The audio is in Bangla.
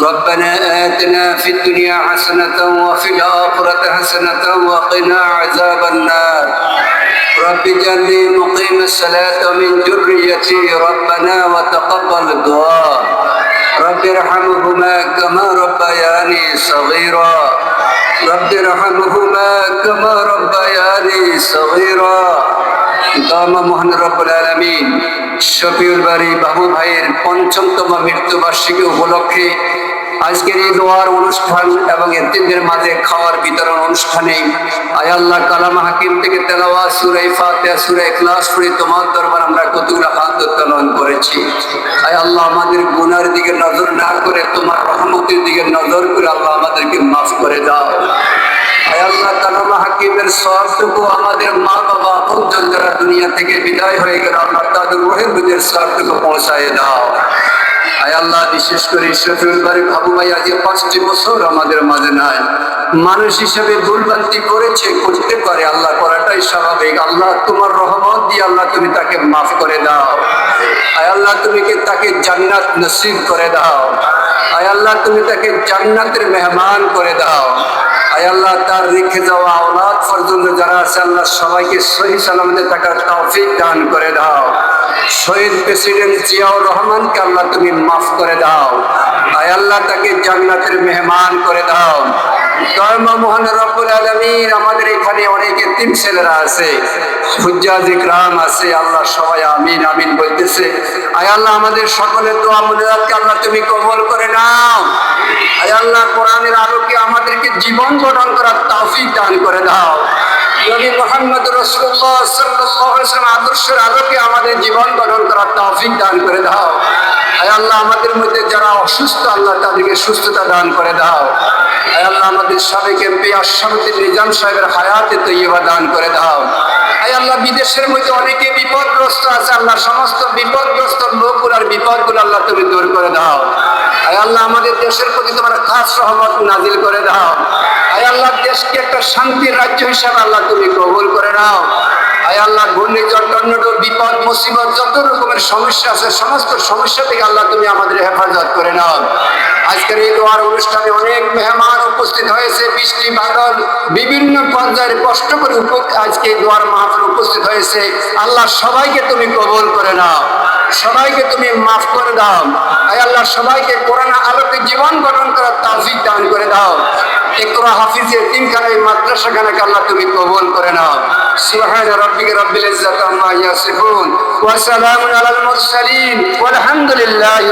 ربنا آتنا في الدنيا حسنة وفي الآخرة حسنة وقنا عذاب النار رب اجعلني مقيم الصلاة من ذريتي ربنا وتقبل الدعاء رب ارحمهما كما ربياني صغيرا رب ارحمهما كما ربياني صغيرا দামা মোহন রব্বুল আলমিন শফিউল বাড়ি বাবু ভাইয়ের পঞ্চমতম মৃত্যুবার্ষিকী উপলক্ষে আজকের এই দোয়ার অনুষ্ঠান এবং এতিমদের মাঝে খাওয়ার বিতরণ অনুষ্ঠানে আয়াল্লাহ কালাম হাকিম থেকে তেলাওয়া সুরাই ফাতেহা সুরাই ক্লাস করে তোমার দরবার আমরা কতগুলো হাত উত্তোলন করেছি। আয় আল্লাহ আমাদের গুনার দিকে নজর না করে, তোমার রহমতের দিকে নজর করে আল্লাহ আমাদেরকে মাফ করে দাও। আয় আল্লাহ কালাম হাকিমের সবটুকু আমাদের মা বাবা যারা দুনিয়া থেকে বিদায় হয়ে গেল আল্লাহ তাদের রোহের সবটুকু পৌঁছায় দাও। আয় আল্লাহ, বিশেষ করে শফিউল বাড়ি বাবু ভাই আজ পাঁচটি বছর আমাদের মাঝে নাই, মানুষ হিসেবে ভুলভ্রান্তি করেছে, করতে পারে, আল্লাহ করাটাই স্বাভাবিক। আল্লাহ তোমার রহমত দিয়ে আল্লাহ তুমি তাকে মাফ করে দাও। আয় আল্লাহ, তুমি কি তাকে জান্নাত নসিব করে দাও? আয় আল্লাহ, তুমি তাকে জান্নাতের মেহমান করে দাও। আল্লাহ তার রেখে যাওয়া আওলাদ পর্যন্ত যারা আছে, আল্লাহ সবাইকে সহি সালামতে থাকার তৌফিক দান করে দাও। শহীদ প্রেসিডেন্ট জিয়াউর রহমানকে আল্লাহ তুমি মাফ করে দাও। আল্লাহ তাকে জান্নাতের মেহমান করে দাও। মোহন রব্বুল আলমীর আমাদের এখানে অনেক তিন ছেলেরা আছে আছে, আল্লাহ সবাই আমিন আমিন আল্লাহ, আমাদের সকলের দোয়া মুনাজাতকে আল্লাহ তুমি কবল করে নাও। আয় আল্লাহ, কোরআনের আলোকে জীবন গঠন করার তৌফিক দান করে দাও। নবী মোহাম্মদ রসুল্লাহ আলাইহি আদর্শের আলোকে আমাদের জীবন গঠন করার তৌফিক দান করে দাও। আল্লাহ আমাদের মধ্যে যারা অসুস্থ, আল্লাহ তাদেরকে সুস্থতা দান করে দাও। আল্লাহ আমাদের সাবেক এমপি আশরাফুদ্দিন নিজাম সাহেবের হায়াতে তৈবা দান করে দাও। আল্লাহ বিদেশের মধ্যে অনেকে বিপদগ্রস্ত আছে, আল্লাহ সমস্ত বিপদগ্রস্ত লোকগুলার বিপদগুলো আল্লাহ তুমি দূর করে দাও। আয় আল্লাহ, আমাদের দেশের প্রতি তোমার খাস সহমত নাজিল করে দাও। আয় আল্লাহ, দেশকে একটা শান্তির রাজ্য হিসাবে আল্লাহ তুমি কবুল করে নাও। আয় আল্লাহ, ঘূর্ণিঝড়, টর্নেডো, বিপদ, মুসিবত, যত রকমের সমস্যা আছে, সমস্ত সমস্যা থেকে আল্লাহ তুমি আমাদের হেফাজত করে নাও। আজকের এই দোয়ার অনুষ্ঠানে অনেক মেহমান উপস্থিত হয়েছে, বৃষ্টি, বাদল, বিভিন্ন পর্যায়ের কষ্ট করে আজকে দোয়ার মাহফিল উপস্থিত হয়েছে। আল্লাহ সবাইকে তুমি কবুল করে নাও। সবাইকে তুমি মাফ করে দাও। আল্লাহ সবাইকে কোরআন আলোকে জীবন গঠন করার তাফিক দান করে দাও। ইকরা হাফিজের তিনখানা এই মাদ্রাসাখানাকে আল্লাহ তুমি কবুল করে নাও। সুবহান রাব্বিকা রাব্বিল ইজ্জাতি আম্মা ইয়াসিফুন। ওয়া সালামুন আলাল মুরসালিন। ওয়ালহামদুলিল্লাহি